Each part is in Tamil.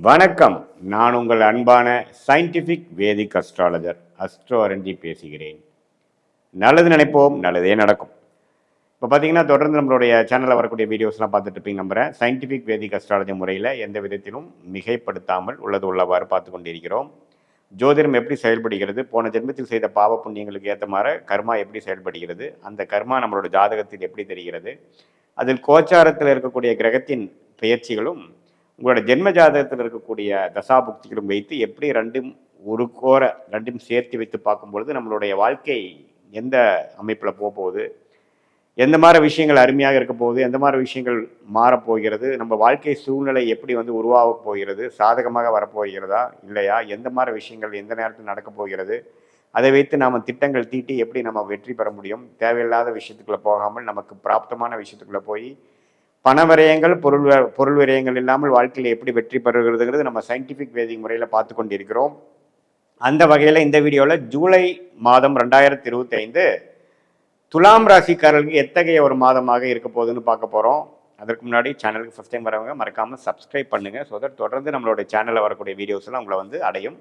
வணக்கம். நான் உங்கள் அன்பான scientific vedic astrologer astro Aranji பேசுகிறேன். நல்லது நினைப்போம் நல்லதே நடக்கும். இப்போ பார்த்தீங்கன்னா தொடர்ந்து நம்மளுடைய சேனலில் வரக்கூடிய வீடியோஸ்லாம் பார்த்துட்டு இருப்பீங்க நம்புறேன். சயின்டிஃபிக் வேதிக் அஸ்ட்ராலஜி முறையில் எந்த விதத்திலும் மிகைப்படுத்தாமல் உள்ளது உள்ளவாறு பார்த்து கொண்டிருக்கிறோம். ஜோதிடம் எப்படி செயல்படுகிறது போன ஜென்மத்தில் செய்த பாவ புண்ணியங்களுக்கு ஏற்ற மாதிரி கர்மா எப்படி செயல்படுகிறது அந்த கர்மா நம்மளோட ஜாதகத்தில் எப்படி தெரிகிறது அதில் கோச்சாரத்தில் இருக்கக்கூடிய கிரகத்தின் பெயர்ச்சிகளும் உங்களோட ஜென்ம ஜாதகத்தில் இருக்கக்கூடிய தசாபுக்திகளும் வைத்து எப்படி ரெண்டும் ஒரு கோர ரெண்டும் சேர்த்து வைத்து பார்க்கும்பொழுது நம்மளுடைய வாழ்க்கை எந்த அமைப்பில் போக போகுது எந்த மாதிரி விஷயங்கள் அருமையாக இருக்க போகுது? எந்த மாதிரி விஷயங்கள் மாறப்போகிறது நம்ம வாழ்க்கை சூழ்நிலை எப்படி வந்து உருவாக போகிறது? சாதகமாக வரப்போகிறதா இல்லையா? எந்த மாதிரி விஷயங்கள் எந்த நேரத்தில் நடக்க போகிறது? அதை வைத்து நாம் திட்டங்கள் தீட்டி எப்படி நம்ம வெற்றி பெற முடியும்? தேவையில்லாத விஷயத்துக்குள்ளே போகாமல் நமக்கு பிராப்தமான விஷயத்துக்குள்ளே போய் பண விரயங்கள் பொருள் வ- பொருள் விரயங்கள் இல்லாமல் வாழ்க்கையில் எப்படி வெற்றி பெறுகிறதுங்கிறது நம்ம சயின்டிஃபிக் வேதிக் முறையில் பார்த்து கொண்டிருக்கிறோம் அந்த வகையில் இந்த வீடியோவில் ஜூலை மாதம் ரெண்டாயிரத்தி இருபத்தி ஐந்து துலாம் ராசிக்காரர்களுக்கு எத்தகைய ஒரு மாதமாக இருக்க போகுதுன்னு பார்க்க போகிறோம் அதற்கு முன்னாடி சேனலுக்கு ஃபஸ்ட் டைம் வரவங்க மறக்காமல் சப்ஸ்கிரைப் பண்ணுங்கள் ஸோ தட் தொடர்ந்து நம்மளுடைய சேனலில் வரக்கூடிய வீடியோஸ்லாம் உங்களை வந்து அடையும்.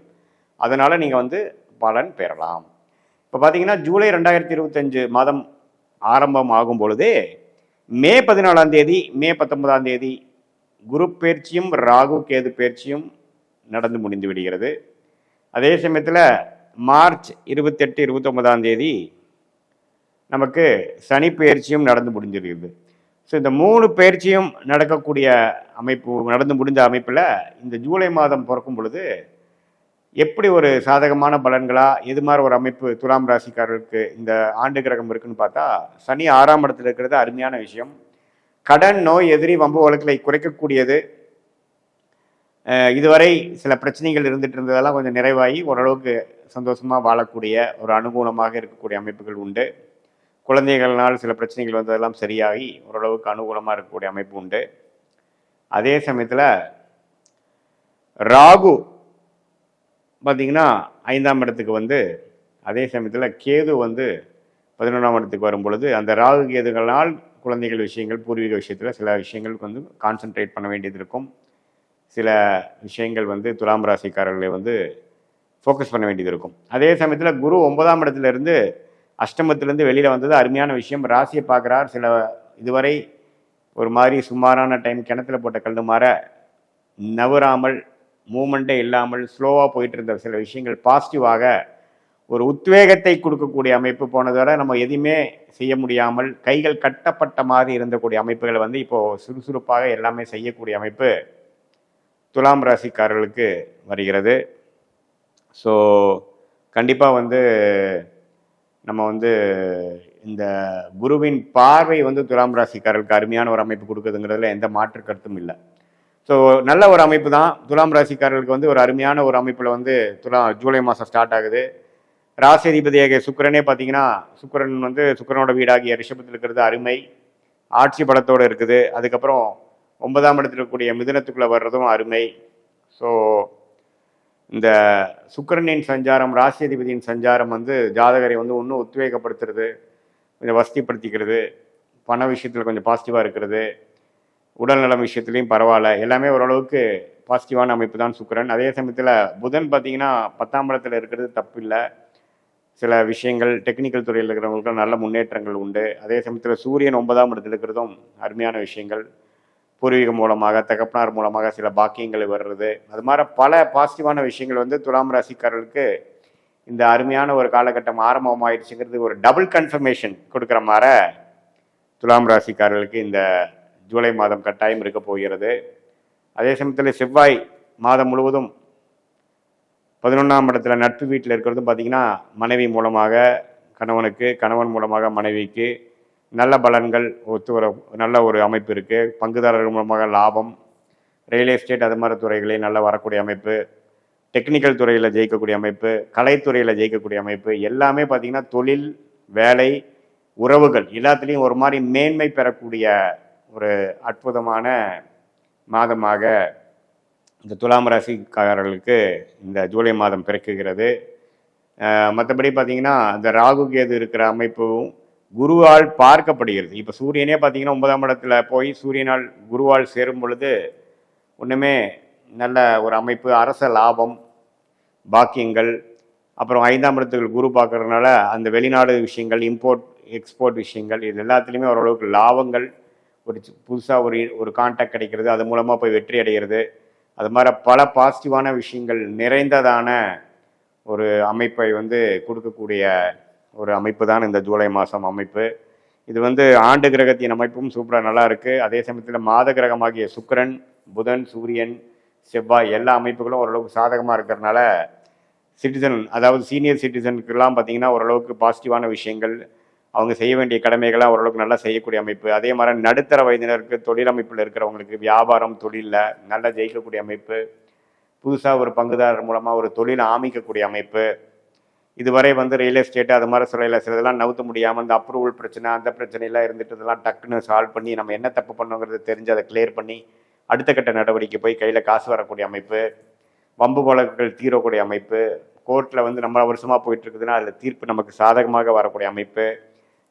அதனால் நீங்கள் வந்து பலன் பெறலாம். இப்போ பார்த்தீங்கன்னா ஜூலை ரெண்டாயிரத்தி இருபத்தஞ்சு மாதம் ஆரம்பம் ஆகும் பொழுதே மே பதினாலாம் தேதி மே பத்தொன்பதாம் தேதி குரு பயிற்சியும் ராகு கேது பயிற்சியும் நடந்து முடிந்து விடுகிறது. அதே சமயத்தில் மார்ச் இருபத்தெட்டு இருபத்தொன்பதாம் தேதி நமக்கு சனி பயிற்சியும் நடந்து முடிஞ்சிருக்குது. ஸோ இந்த மூணு பயிற்சியும் நடக்கக்கூடிய அமைப்பு நடந்து முடிந்த அமைப்பில் இந்த ஜூலை மாதம் பிறக்கும் பொழுது எப்படி ஒரு சாதகமான பலன்களா எது மாதிரி ஒரு அமைப்பு துலாம் ராசிக்காரர்களுக்கு இந்த ஆண்டு கிரகம் இருக்குன்னு பார்த்தா சனி ஆறாம் இடத்துல இருக்கிறது அருமையான விஷயம். கடன் நோய் எதிரி வம்பு வழக்கில் குறைக்கக்கூடியது. இதுவரை சில பிரச்சனைகள் இருந்துட்டு இருந்ததெல்லாம் கொஞ்சம் நிறைவாகி ஓரளவுக்கு சந்தோஷமாக வாழக்கூடிய ஒரு அனுகூலமாக இருக்கக்கூடிய அமைப்புகள் உண்டு. குழந்தைகள்னால் சில பிரச்சனைகள் வந்ததெல்லாம் சரியாகி ஓரளவுக்கு அனுகூலமாக இருக்கக்கூடிய அமைப்பு உண்டு. அதே சமயத்தில் ராகு பார்த்தீங்கன்னா ஐந்தாம் இடத்துக்கு வந்து அதே சமயத்தில் கேது வந்து பதினொன்றாம் இடத்துக்கு வரும் பொழுது அந்த ராகு கேதுகளால் குழந்தைகள் விஷயங்கள் பூர்வீக விஷயத்தில் சில விஷயங்களுக்கு வந்து கான்சென்ட்ரேட் பண்ண வேண்டியது இருக்கும். சில விஷயங்கள் வந்து துலாம் ராசிக்காரர்களை வந்து ஃபோக்கஸ் பண்ண வேண்டியது இருக்கும். அதே சமயத்தில் குரு ஒன்பதாம் இடத்துல இருந்து அஷ்டமத்திலேருந்து வெளியில் வந்தது அருமையான விஷயம். ராசியை பார்க்குறார். சில இதுவரை ஒரு மாதிரி சுமாரான டைம் கிணத்துல போட்ட கல் மாற நவராமல் மூமெண்ட்டே இல்லாமல் ஸ்லோவாக போயிட்டு இருந்த சில விஷயங்கள் பாசிட்டிவாக ஒரு உத்வேகத்தை கொடுக்கக்கூடிய அமைப்பு போனதோட நம்ம எதையுமே செய்ய முடியாமல் கைகள் கட்டப்பட்ட மாதிரி இருந்தக்கூடிய அமைப்புகளை வந்து இப்போது சுறுசுறுப்பாக எல்லாமே செய்யக்கூடிய அமைப்பு துலாம் ராசிக்காரர்களுக்கு வருகிறது. ஸோ கண்டிப்பாக வந்து நம்ம வந்து இந்த குருவின் பார்வை வந்து துலாம் ராசிக்காரர்களுக்கு அருமையான ஒரு அமைப்பு கொடுக்குதுங்கிறதுல எந்த மாற்று கருத்தும் இல்லை. ஸோ நல்ல ஒரு அமைப்பு தான். துலாம் ராசிக்காரர்களுக்கு வந்து ஒரு அருமையான ஒரு அமைப்பில் வந்து துலா ஜூலை மாதம் ஸ்டார்ட் ஆகுது. ராசிதிபதியாக சுக்கரனே பார்த்தீங்கன்னா சுக்கிரன் வந்து சுக்கிரனோட வீடாகிய ரிஷபத்தில் இருக்கிறது அருமை. ஆட்சி பலத்தோடு இருக்குது. அதுக்கப்புறம் ஒன்பதாம் இடத்துல இருக்கக்கூடிய மிதுனத்துக்குள்ளே வர்றதும் அருமை. ஸோ இந்த சுக்கரனின் சஞ்சாரம் ராசியதிபதியின் சஞ்சாரம் வந்து ஜாதகரை வந்து இன்னும் உத்வேகப்படுத்துறது கொஞ்சம் வசதிப்படுத்திக்கிறது பண விஷயத்தில் கொஞ்சம் பாசிட்டிவாக இருக்கிறது. உடல்நலம் விஷயத்துலையும் பரவாயில்ல. எல்லாமே ஓரளவுக்கு பாசிட்டிவான அமைப்பு தான் சுக்கரன். அதே சமயத்தில் புதன் பார்த்தீங்கன்னா பத்தாம் இடத்துல இருக்கிறது தப்பு இல்லை சில விஷயங்கள் டெக்னிக்கல் துறையில் இருக்கிறவங்களுக்கு நல்ல முன்னேற்றங்கள் உண்டு. அதே சமயத்தில் சூரியன் ஒன்பதாம் இடத்துல இருக்கிறதும் அருமையான விஷயங்கள். பூர்வீகம் மூலமாக தகப்பனார் மூலமாக சில பாக்கியங்கள் வர்றது. அது மாதிரி பல பாசிட்டிவான விஷயங்கள் வந்து துலாம் ராசிக்காரர்களுக்கு இந்த அருமையான ஒரு காலகட்டம் ஆரம்பமாயிடுச்சுங்கிறது ஒரு டபுள் கன்ஃபர்மேஷன் கொடுக்குற மாதிரி துலாம் ராசிக்காரர்களுக்கு இந்த ஜூலை மாதம் கட்டாயம் இருக்க போகிறது. அதே சமயத்தில் செவ்வாய் மாதம் முழுவதும் பதினொன்றாம் இடத்துல நட்பு வீட்டில் இருக்கிறதும் பார்த்திங்கன்னா மனைவி மூலமாக கணவனுக்கு கணவன் மூலமாக மனைவிக்கு நல்ல பலன்கள் ஒத்து வர நல்ல ஒரு அமைப்பு இருக்குது பங்குதாரர்கள் மூலமாக லாபம் ரியல் எஸ்டேட் அது மாதிரி துறைகளில் நல்லா வரக்கூடிய அமைப்பு டெக்னிக்கல் துறையில் ஜெயிக்கக்கூடிய அமைப்பு கலைத்துறையில் ஜெயிக்கக்கூடிய அமைப்பு எல்லாமே பார்த்திங்கன்னா தொழில் வேலை உறவுகள் எல்லாத்துலேயும் ஒரு மாதிரி மேன்மை பெறக்கூடிய ஒரு அற்புதமான மாதமாக இந்த துலாம் ராசிக்காரர்களுக்கு இந்த ஜூலை மாதம் பிறக்குகிறது. மற்றபடி பார்த்தீங்கன்னா இந்த ராகு கேது இருக்கிற அமைப்பும் குருவால் பார்க்கப்படுகிறது. இப்போ சூரியனே பார்த்தீங்கன்னா ஒன்பதாம் இடத்துல போய் சூரியனால் குருவால் சேரும் பொழுது ஒன்றுமே நல்ல ஒரு அமைப்பு அரச லாபம் பாக்கியங்கள் அப்புறம் ஐந்தாம் இடத்துக்கு குரு பார்க்குறதுனால அந்த வெளிநாடு விஷயங்கள் இம்போர்ட் எக்ஸ்போர்ட் விஷயங்கள் இது எல்லாத்துலேயுமே ஓரளவுக்கு லாபங்கள் ஒரு புதுசாக ஒரு ஒரு கான்டாக்ட் கிடைக்கிறது அது மூலமாக போய் வெற்றி அடைகிறது. அது மாதிரி பல பாசிட்டிவான விஷயங்கள் நிறைந்ததான ஒரு அமைப்பை வந்து கொடுக்கக்கூடிய ஒரு அமைப்பு தான் இந்த ஜூலை மாதம் அமைப்பு. இது வந்து ஆண்டு கிரகத்தின் அமைப்பும் சூப்பராக நல்லா இருக்குது அதே சமயத்தில் மாத கிரகமாகிய சுக்கிரன் புதன் சூரியன் செவ்வாய் எல்லா அமைப்புகளும் ஓரளவுக்கு சாதகமாக இருக்கிறதுனால சிட்டிசன் அதாவது சீனியர் சிட்டிசனுக்கெல்லாம் பார்த்தீங்கன்னா ஓரளவுக்கு பாசிட்டிவான விஷயங்கள் அவங்க செய்ய வேண்டிய கடமைகளை ஓரளவுக்கு நல்லா செய்யக்கூடிய அமைப்பு. அதே மாதிரி நடுத்தர வயதினருக்கு தொழில் அமைப்பில் இருக்கிறவங்களுக்கு வியாபாரம் தொழிலில் நல்லா ஜெயிக்கக்கூடிய அமைப்பு. புதுசாக ஒரு பங்குதாரர் மூலமாக ஒரு தொழில் ஆமிக்கக்கூடிய அமைப்பு. இதுவரை வந்து ரியல் எஸ்டேட் அது மாதிரி சில இதெல்லாம் நவுத்த முடியாமல் அந்த அப்ரூவல் பிரச்சனை அந்த பிரச்சனையெல்லாம் இருந்துட்டு இதெல்லாம் டக்குன்னு சால்வ் பண்ணி நம்ம என்ன தப்பு பண்ணோங்கிறது தெரிஞ்சு அதை கிளியர் பண்ணி அடுத்த கட்ட நடவடிக்கை போய் கையில் காசு வரக்கூடிய அமைப்பு. வம்பு வழக்குகள் தீரக்கூடிய அமைப்பு. கோர்ட்டில் வந்து நம்ம வருஷமாக போயிட்டு இருக்குதுன்னா அதில் தீர்ப்பு நமக்கு சாதகமாக வரக்கூடிய அமைப்பு.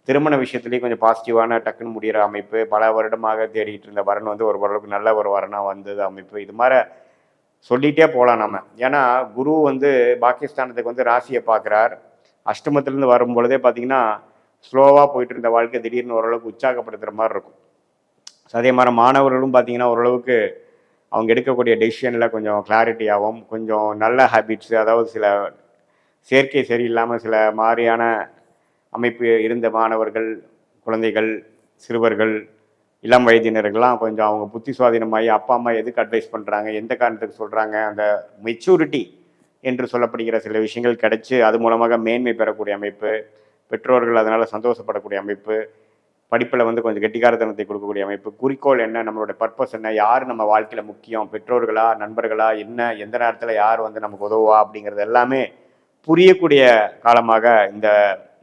திருமண விஷயத்துலேயும் கொஞ்சம் பாசிட்டிவான டக்குன்னு முடிகிற அமைப்பு பல வருடமாக தேடிட்டு இருந்த வரன் வந்து ஒரு ஓரளவுக்கு நல்ல ஒரு வரனாக வந்தது அமைப்பு. இது மாதிரி சொல்லிகிட்டே போகலாம் நம்ம ஏன்னா குரு வந்து பாகிஸ்தானத்துக்கு வந்து ராசியை பார்க்குறார். அஷ்டமத்துலேருந்து வரும் பொழுதே பார்த்தீங்கன்னா ஸ்லோவாக போயிட்டு இருந்த வாழ்க்கை திடீர்னு ஓரளவுக்கு உற்சாகப்படுத்துகிற மாதிரி இருக்கும். ஸோ அதே மாதிரி மாணவர்களும் பார்த்தீங்கன்னா ஓரளவுக்கு அவங்க எடுக்கக்கூடிய டெசிஷனில் கொஞ்சம் கிளாரிட்டியாகவும் கொஞ்சம் நல்ல ஹேபிட்ஸு அதாவது சில சேர்க்கை சரியில்லாமல் சில மாதிரியான அமைப்பு இருந்த மாணவர்கள் குழந்தைகள் சிறுவர்கள் இளம் வயதினர்கள்லாம் கொஞ்சம் அவங்க புத்தி சுவாதீனமாகி அப்பா அம்மா எதுக்கு அட்வைஸ் பண்ணுறாங்க எந்த காரணத்துக்கு சொல்கிறாங்க அந்த மெச்சூரிட்டி என்று சொல்லப்படுகிற சில விஷயங்கள் கிடைச்சி அது மூலமாக மேன்மை பெறக்கூடிய அமைப்பு பெற்றோர்கள் அதனால் சந்தோஷப்படக்கூடிய அமைப்பு படிப்பில் வந்து கொஞ்சம் கெட்டிக்காரத்தனத்தை கொடுக்கக்கூடிய அமைப்பு குறிக்கோள் என்ன நம்மளோட பர்பஸ் என்ன யார் நம்ம வாழ்க்கையில் முக்கியம் பெற்றோர்களா நண்பர்களா என்ன எந்த நேரத்தில் யார் வந்து நமக்கு உதவுவா அப்படிங்கிறது எல்லாமே புரியக்கூடிய காலமாக இந்த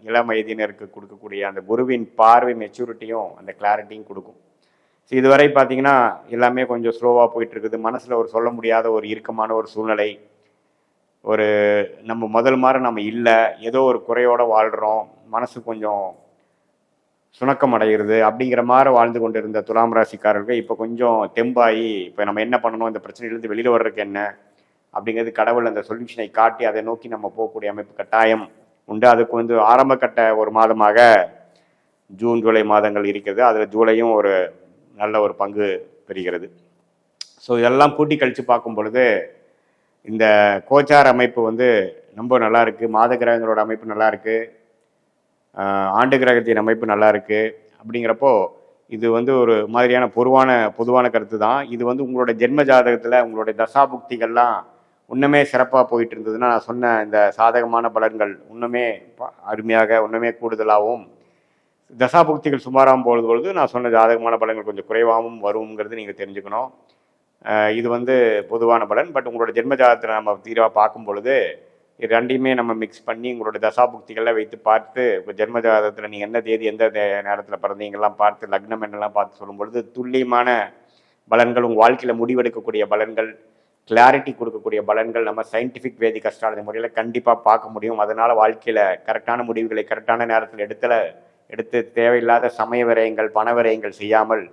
இளம் வயதினருக்கு கொடுக்கக்கூடிய அந்த குருவின் பார்வை மெச்சூரிட்டியும் அந்த கிளாரிட்டியும் கொடுக்கும். ஸோ இதுவரை பார்த்தீங்கன்னா எல்லாமே கொஞ்சம் ஸ்லோவாக போயிட்டு இருக்குது மனசில் ஒரு சொல்ல முடியாத ஒரு இறுக்கமான ஒரு சூழ்நிலை. ஒரு நம்ம முதல் மாதிரி நம்ம இல்லை. ஏதோ ஒரு குறையோடு வாழ்கிறோம் மனசு கொஞ்சம் சுணக்கம் அடைகிறது அப்படிங்கிற மாதிரி வாழ்ந்து கொண்டு இருந்த துலாம் ராசிக்காரர்கள் இப்போ கொஞ்சம் தெம்பாகி இப்போ நம்ம என்ன பண்ணணும்? இந்த பிரச்சனையிலேருந்து வெளியில் வர்றதுக்கு என்ன? அப்படிங்கிறது கடவுள் அந்த சொல்யூஷனை காட்டி அதை நோக்கி நம்ம போகக்கூடிய அமைப்பு கட்டாயம். உண்டு? அதுக்கு வந்து ஆரம்ப கட்ட ஒரு மாதமாக ஜூன் ஜூலை மாதங்கள் இருக்கிறது. அதில் ஜூலையும் ஒரு நல்ல ஒரு பங்கு பெறுகிறது. ஸோ இதெல்லாம் கூட்டி கழித்து பார்க்கும் பொழுது இந்த கோச்சார் அமைப்பு வந்து ரொம்ப நல்லா இருக்குது மாத கிரகங்களோட அமைப்பு நல்லா இருக்குது ஆண்டு கிரகத்தின் அமைப்பு நல்லா இருக்குது அப்படிங்கிறப்போ இது வந்து ஒரு மாதிரியான பொதுவான பொதுவான கருத்து தான் இது வந்து உங்களோட ஜென்ம ஜாதகத்தில் உங்களுடைய தசாபுக்திகள்லாம் இன்னுமே சிறப்பாக போயிட்டு இருந்ததுன்னா நான் சொன்ன இந்த சாதகமான பலன்கள் இன்னுமே அருமையாக இன்னுமே கூடுதலாகவும் தசாபுக்திகள் சுமாராகவும் போகிறது பொழுது நான் சொன்ன ஜாதகமான பலன்கள் கொஞ்சம் குறைவாகவும் வருங்கிறது நீங்கள் தெரிஞ்சுக்கணும். இது வந்து பொதுவான பலன். பட் உங்களோட ஜென்ம ஜாதகத்தை நம்ம தீராக பார்க்கும் பொழுது இது ரெண்டையுமே நம்ம மிக்ஸ் பண்ணி உங்களோட தசாபுக்திகளை வைத்து பார்த்து இப்போ ஜென்ம ஜாதகத்தில் நீங்கள் என்ன தேதி எந்த நேரத்தில் பிறந்தீங்கெல்லாம் பார்த்து லக்னம் என்னெல்லாம் பார்த்து சொல்லும் பொழுது துல்லியமான பலன்கள் உங்கள் வாழ்க்கையில் முடிவெடுக்கக்கூடிய பலன்கள் கிளாரிட்டி கொடுக்கக்கூடிய பலன்கள் நம்ம சயின்டிஃபிக் வேதி கஷ்டாலஜி முறையில் கண்டிப்பாக பார்க்க முடியும். அதனால் வாழ்க்கையில் கரெக்டான முடிவுகளை கரெக்டான நேரத்தில் எடுத்துல எடுத்து தேவையில்லாத சமய விரயங்கள் பண விரயங்கள் செய்யாமல்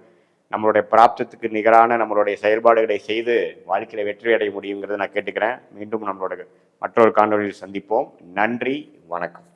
நம்மளுடைய பிராப்தத்துக்கு நிகரான நம்மளுடைய செயல்பாடுகளை செய்து வாழ்க்கையில் வெற்றி அடைய முடியுங்கிறத நான் கேட்டுக்கிறேன். மீண்டும் நம்மளோட மற்றொரு காணொலியில் சந்திப்போம். நன்றி வணக்கம்.